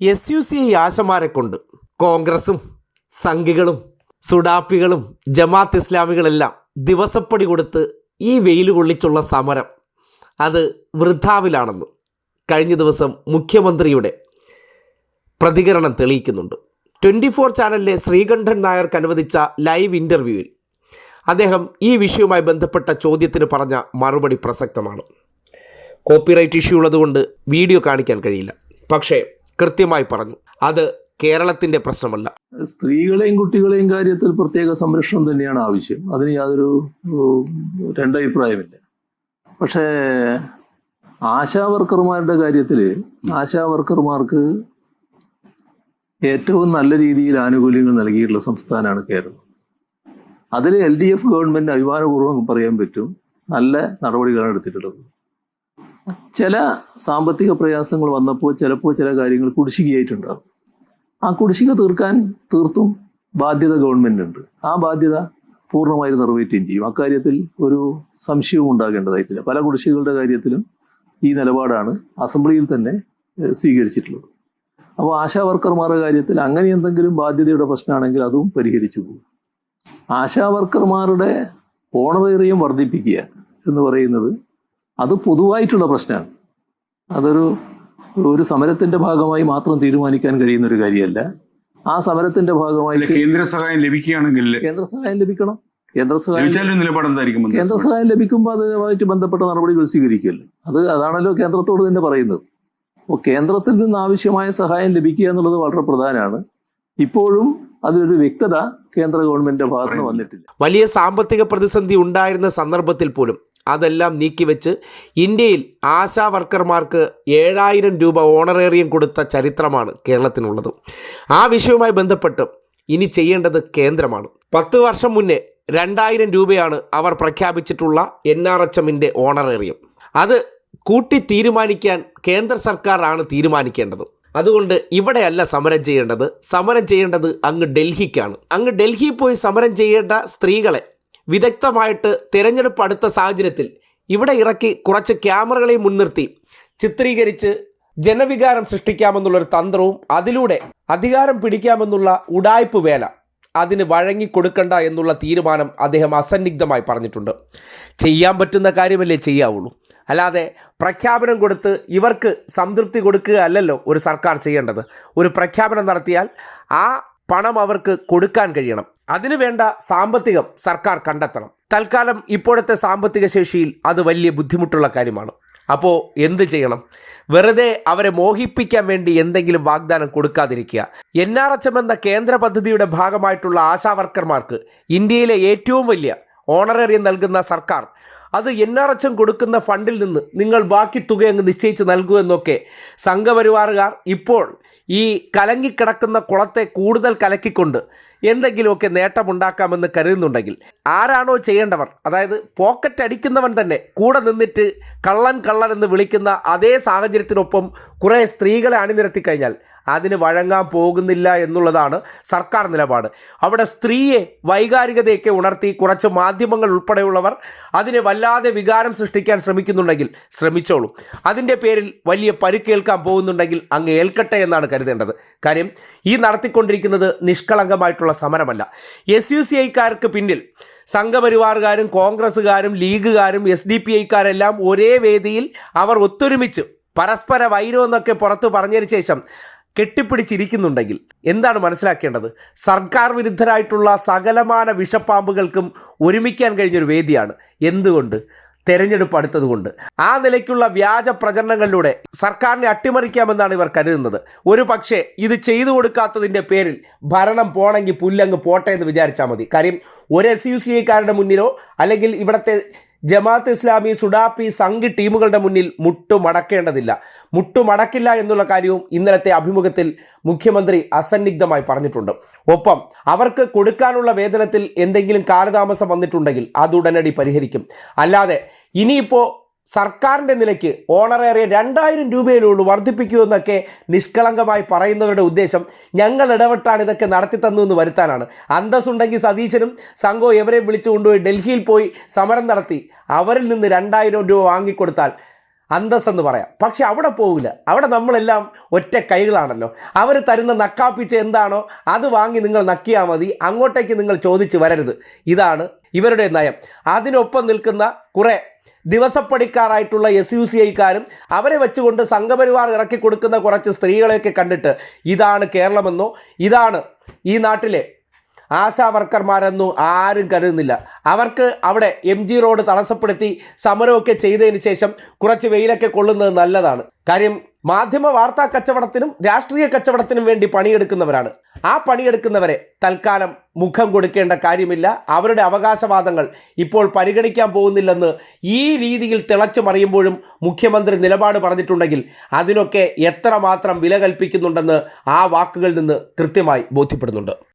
S U C ആശമാരെ കൊണ്ട് കോൺഗ്രസും സംഘികളും സുഡാപ്പികളും ജമാത്ത് ഇസ്ലാമികളെല്ലാം ദിവസപ്പടി കൊടുത്ത് ഈ വെയിൽ കൊള്ളിച്ചുള്ള സമരം അത് വൃദ്ധാവിലാണെന്ന് കഴിഞ്ഞ ദിവസം മുഖ്യമന്ത്രിയുടെ പ്രതികരണം തെളിയിക്കുന്നുണ്ട്. ട്വന്റി ഫോർ ചാനലിലെ ശ്രീകണ്ഠൻ നായർക്ക് അനുവദിച്ച ലൈവ് ഇന്റർവ്യൂവിൽ അദ്ദേഹം ഈ വിഷയവുമായി ബന്ധപ്പെട്ട ചോദ്യത്തിന് പറഞ്ഞ മറുപടി പ്രസക്തമാണ്. കോപ്പിറൈറ്റ് ഇഷ്യൂ ഉള്ളതുകൊണ്ട് വീഡിയോ കാണിക്കാൻ കഴിയില്ല. പക്ഷേ കൃത്യമായി പറഞ്ഞു. അത് കേരളത്തിന്റെ പ്രശ്നമല്ല. സ്ത്രീകളെയും കുട്ടികളെയും കാര്യത്തിൽ പ്രത്യേക സംരക്ഷണം തന്നെയാണ് ആവശ്യം. അതിന് യാതൊരു രണ്ടഭിപ്രായമില്ല. പക്ഷേ ആശാ വർക്കർമാരുടെ കാര്യത്തിൽ ആശാ വർക്കർമാർക്ക് ഏറ്റവും നല്ല രീതിയിൽ ആനുകൂല്യങ്ങൾ നൽകിയിട്ടുള്ള സംസ്ഥാനമാണ് കേരളം. അതിൽ എൽ ഡി എഫ് ഗവൺമെന്റ് അഭിമാനപൂർവം പറയാൻ പറ്റും. നല്ല നടപടികളാണ് എടുത്തിട്ടുള്ളത്. ചില സാമ്പത്തിക പ്രയാസങ്ങൾ വന്നപ്പോൾ ചിലപ്പോൾ ചില കാര്യങ്ങൾ കുടിശ്ശികയായിട്ടുണ്ടാകും ആ കുടിശ്ശിക തീർക്കാൻ തീർത്തും ബാധ്യത ഗവൺമെന്റ് ഉണ്ട്. ആ ബാധ്യത പൂർണമായി നിറവേറ്റുകയും ചെയ്യും. അക്കാര്യത്തിൽ ഒരു സംശയവും ഉണ്ടാകേണ്ടതായിട്ടില്ല. പല കുടിശ്ശികളുടെ കാര്യത്തിലും ഈ നിലപാടാണ് അസംബ്ലിയിൽ തന്നെ സ്വീകരിച്ചിട്ടുള്ളത്. അപ്പോൾ ആശാ വർക്കർമാരുടെ കാര്യത്തിൽ അങ്ങനെ എന്തെങ്കിലും ബാധ്യതയുടെ പ്രശ്നമാണെങ്കിൽ അതും പരിഹരിച്ചു പോകും. ആശാ വർക്കർമാരുടെ ഓണറേറിയം വർദ്ധിപ്പിക്കുക എന്ന് പറയുന്നത് അത് പൊതുവായിട്ടുള്ള പ്രശ്നമാണ്. അതൊരു ഒരു സമരത്തിന്റെ ഭാഗമായി മാത്രം തീരുമാനിക്കാൻ കഴിയുന്ന ഒരു കാര്യമല്ല. ആ സമരത്തിന്റെ ഭാഗമായി കേന്ദ്ര സഹായം ലഭിക്കുകയാണെങ്കിൽ കേന്ദ്ര സഹായം ലഭിക്കണം. കേന്ദ്ര സഹായം ലഭിച്ചാലും നിലപാട് എന്തായിരിക്കും കേന്ദ്ര സഹായം ലഭിക്കുമ്പോൾ അതുമായിട്ട് ബന്ധപ്പെട്ട നടപടികൾ സ്വീകരിക്കുമല്ലോ അത് അതാണല്ലോ കേന്ദ്രത്തോട് തന്നെ പറയുന്നത്. അപ്പോൾ കേന്ദ്രത്തിൽ നിന്ന് ആവശ്യമായ സഹായം ലഭിക്കുക എന്നുള്ളത് വളരെ പ്രധാനമാണ്. ഇപ്പോഴും അതിലൊരു വ്യക്തത കേന്ദ്ര ഗവൺമെന്റിന്റെ ഭാഗത്ത് നിന്ന് വന്നിട്ടില്ല. വലിയ സാമ്പത്തിക പ്രതിസന്ധി ഉണ്ടായിരുന്ന സന്ദർഭത്തിൽ പോലും അതെല്ലാം നീക്കിവെച്ച് ഇന്ത്യയിൽ ആശാ വർക്കർമാർക്ക് ഏഴായിരം രൂപ ഓണറേറിയം കൊടുത്ത ചരിത്രമാണ് കേരളത്തിനുള്ളത്. ആ വിഷയവുമായി ബന്ധപ്പെട്ട് ഇനി ചെയ്യേണ്ടത് കേന്ദ്രമാണ്. പത്ത് വർഷം മുന്നേ രണ്ടായിരം രൂപയാണ് അവർ പ്രഖ്യാപിച്ചിട്ടുള്ള എൻ ആർ എച്ച് എമ്മിന്റെ ഓണറേറിയം. അത് കൂട്ടി തീരുമാനിക്കാൻ കേന്ദ്ര സർക്കാരാണ് തീരുമാനിക്കേണ്ടത്. അതുകൊണ്ട് ഇവിടെയല്ല സമരം ചെയ്യേണ്ടത്. സമരം ചെയ്യേണ്ടത് അങ്ങ് ഡൽഹിക്കാണ്. അങ്ങ് ഡൽഹിയിൽ പോയി സമരം ചെയ്യേണ്ട സ്ത്രീകളെ വിദഗ്ധമായിട്ട് തിരഞ്ഞെടുപ്പ് അടുത്ത സാഹചര്യത്തിൽ ഇവിടെ ഇറക്കി കുറച്ച് ക്യാമറകളെ മുൻനിർത്തി ചിത്രീകരിച്ച് ജനവികാരം സൃഷ്ടിക്കാമെന്നുള്ളൊരു തന്ത്രവും അതിലൂടെ അധികാരം പിടിക്കാമെന്നുള്ള ഉടായ്പ് വേല അതിന് വഴങ്ങിക്കൊടുക്കണ്ട എന്നുള്ള തീരുമാനം അദ്ദേഹം അസന്നിഗ്ധമായി പറഞ്ഞിട്ടുണ്ട്. ചെയ്യാൻ പറ്റുന്ന കാര്യമല്ലേ ചെയ്യാവുള്ളൂ. അല്ലാതെ പ്രഖ്യാപനം കൊടുത്ത് ഇവർക്ക് സംതൃപ്തി കൊടുക്കുക അല്ലല്ലോ ഒരു സർക്കാർ ചെയ്യേണ്ടത്. ഒരു പ്രഖ്യാപനം നടത്തിയാൽ ആ പണം അവർക്ക് കൊടുക്കാൻ കഴിയണം. അതിനു വേണ്ട സാമ്പത്തികം സർക്കാർ കണ്ടെത്തണം. തൽക്കാലം ഇപ്പോഴത്തെ സാമ്പത്തിക ശേഷിയിൽ അത് വലിയ ബുദ്ധിമുട്ടുള്ള കാര്യമാണ്. അപ്പോൾ എന്ത് ചെയ്യണം? വെറുതെ അവരെ മോഹിപ്പിക്കാൻ വേണ്ടി എന്തെങ്കിലും വാഗ്ദാനം കൊടുക്കാതിരിക്കുക. എൻ ആർ എച്ച് എം എന്ന കേന്ദ്ര പദ്ധതിയുടെ ഭാഗമായിട്ടുള്ള ആശാവർക്കർമാർക്ക് ഇന്ത്യയിലെ ഏറ്റവും വലിയ ഓണറേറിയം നൽകുന്ന സർക്കാർ അത് എൻ ആർ എച്ച് കൊടുക്കുന്ന ഫണ്ടിൽ നിന്ന് നിങ്ങൾ ബാക്കി തുക അങ്ങ് നിശ്ചയിച്ച് നൽകൂ എന്നൊക്കെ സംഘപരിവാറുകാർ ഇപ്പോൾ ഈ കലങ്ങിക്കിടക്കുന്ന കുളത്തെ കൂടുതൽ കലക്കിക്കൊണ്ട് എന്തെങ്കിലുമൊക്കെ നേട്ടമുണ്ടാക്കാമെന്ന് കരുതുന്നുണ്ടെങ്കിൽ ആരാണോ ചെയ്യേണ്ടവർ അതായത് പോക്കറ്റ് അടിക്കുന്നവൻ തന്നെ കൂടെ നിന്നിട്ട് കള്ളൻ കള്ളൻ എന്ന് വിളിക്കുന്ന അതേ സാഹചര്യത്തിനൊപ്പം കുറേ സ്ത്രീകളെ അണിനിരത്തി കഴിഞ്ഞാൽ അതിന് വഴങ്ങാൻ പോകുന്നില്ല എന്നുള്ളതാണ് സർക്കാർ നിലപാട്. അവിടെ സ്ത്രീയെ വൈകാരികതയൊക്കെ ഉണർത്തി കുറച്ച് മാധ്യമങ്ങൾ ഉൾപ്പെടെയുള്ളവർ അതിനെ വല്ലാതെ വികാരം സൃഷ്ടിക്കാൻ ശ്രമിക്കുന്നുണ്ടെങ്കിൽ ശ്രമിച്ചോളൂ. അതിന്റെ പേരിൽ വലിയ പരുക്കേൽക്കാൻ പോകുന്നുണ്ടെങ്കിൽ അങ്ങ് ഏൽക്കട്ടെ എന്നാണ് കരുതേണ്ടത്. കാര്യം ഈ നടത്തിക്കൊണ്ടിരിക്കുന്നത് നിഷ്കളങ്കമായിട്ടുള്ള സമരമല്ല. എസ് യു സി ഐക്കാർക്ക് പിന്നിൽ സംഘപരിവാറുകാരും കോൺഗ്രസ്സുകാരും ലീഗുകാരും എസ് ഡി പി ഐക്കാരെല്ലാം ഒരേ വേദിയിൽ അവർ ഒത്തൊരുമിച്ച് പരസ്പര വൈരം എന്നൊക്കെ പുറത്ത് പറഞ്ഞതിന് ശേഷം കെട്ടിപ്പിടിച്ചിരിക്കുന്നുണ്ടെങ്കിൽ എന്താണ് മനസ്സിലാക്കേണ്ടത്? സർക്കാർ വിരുദ്ധരായിട്ടുള്ള സകലമാന വിഷപ്പാമ്പുകൾക്കും ഒരുമിക്കാൻ കഴിഞ്ഞൊരു വേദിയാണ്. എന്തുകൊണ്ട്? തെരഞ്ഞെടുപ്പ് അടുത്തതുകൊണ്ട്. ആ നിലയ്ക്കുള്ള വ്യാജ പ്രചരണങ്ങളിലൂടെ സർക്കാരിനെ അട്ടിമറിക്കാമെന്നാണ് ഇവർ കരുതുന്നത്. ഒരു പക്ഷേ ഇത് ചെയ്തു കൊടുക്കാത്തതിന്റെ പേരിൽ ഭരണം പോണെങ്കിൽ പുല്ലങ്ങ് പോട്ടെ എന്ന് വിചാരിച്ചാൽ മതി. കാര്യം ഒരു എസ് യു സി ഐക്കാരുടെ മുന്നിലോ അല്ലെങ്കിൽ ഇവിടുത്തെ ജമാഅത്ത് ഇസ്ലാമി സുഡാപ്പി സംഘ് ടീമുകളുടെ മുന്നിൽ മുട്ടുമടക്കേണ്ടതില്ല. മുട്ടുമടക്കില്ല എന്നുള്ള കാര്യവും ഇന്നലത്തെ അഭിമുഖത്തിൽ മുഖ്യമന്ത്രി അസന്നിഗ്ധമായി പറഞ്ഞിട്ടുണ്ട്. ഒപ്പം അവർക്ക് കൊടുക്കാനുള്ള വേതനത്തിൽ എന്തെങ്കിലും കാലതാമസം വന്നിട്ടുണ്ടെങ്കിൽ അത് ഉടനടി പരിഹരിക്കും. അല്ലാതെ ഇനിയിപ്പോൾ സർക്കാരിന്റെ നിലയ്ക്ക് ഓണറേറിയ രണ്ടായിരം രൂപയിലുള്ളൂ വർദ്ധിപ്പിക്കൂ എന്നൊക്കെ നിഷ്കളങ്കമായി പറയുന്നവരുടെ ഉദ്ദേശം ഞങ്ങൾ ഇടപെട്ടാണ് ഇതൊക്കെ നടത്തി തന്നു എന്ന് വരുത്താനാണ്. അന്തസ്സുണ്ടെങ്കിൽ സതീശനും സംഘവും എവരെ വിളിച്ചു കൊണ്ടുപോയി ഡൽഹിയിൽ പോയി സമരം നടത്തി അവരിൽ നിന്ന് രണ്ടായിരം രൂപ വാങ്ങിക്കൊടുത്താൽ അന്തസ്സെന്ന് പറയാം. പക്ഷെ അവിടെ പോകില്ല അവിടെ നമ്മളെല്ലാം ഒറ്റ കൈകളാണല്ലോ. അവർ തരുന്ന നക്കാപ്പിച്ച് എന്താണോ അത് വാങ്ങി നിങ്ങൾ നക്കിയാൽ മതി. അങ്ങോട്ടേക്ക് നിങ്ങൾ ചോദിച്ച് വരരുത്. ഇതാണ് ഇവരുടെ നയം. അതിനൊപ്പം നിൽക്കുന്ന കുറേ ദിവസപ്പടിക്കാരായിട്ടുള്ള എസ് യു സി ഐക്കാരും അവരെ വെച്ചുകൊണ്ട് സംഘപരിവാർ ഇറക്കി കൊടുക്കുന്ന കുറച്ച് സ്ത്രീകളെയൊക്കെ കണ്ടിട്ട് ഇതാണ് കേരളമെന്നോ ഇതാണ് ഈ നാട്ടിലെ ആശാ വർക്കർമാരെന്നും ആരും കരുതുന്നില്ല. അവർക്ക് അവിടെ എം ജി റോഡ് തടസ്സപ്പെടുത്തി സമരമൊക്കെ ചെയ്തതിന് ശേഷം കുറച്ച് വെയിലൊക്കെ കൊള്ളുന്നത് നല്ലതാണ്. കാര്യം മാധ്യമ വാർത്താ കച്ചവടത്തിനും രാഷ്ട്രീയ കച്ചവടത്തിനും വേണ്ടി പണിയെടുക്കുന്നവരാണ്. ആ പണിയെടുക്കുന്നവരെ തൽക്കാലം മുഖം കൊടുക്കേണ്ട കാര്യമില്ല. അവരുടെ അവകാശവാദങ്ങൾ ഇപ്പോൾ പരിഗണിക്കാൻ പോകുന്നില്ലെന്ന് ഈ രീതിയിൽ തിളച്ചു മറിയുമ്പോഴും മുഖ്യമന്ത്രി നിലപാട് പറഞ്ഞിട്ടുണ്ടെങ്കിൽ അതിനൊക്കെ എത്രമാത്രം വില കൽപ്പിക്കുന്നുണ്ടെന്ന് ആ വാക്കുകളിൽ നിന്ന് കൃത്യമായി ബോധ്യപ്പെടുന്നുണ്ട്.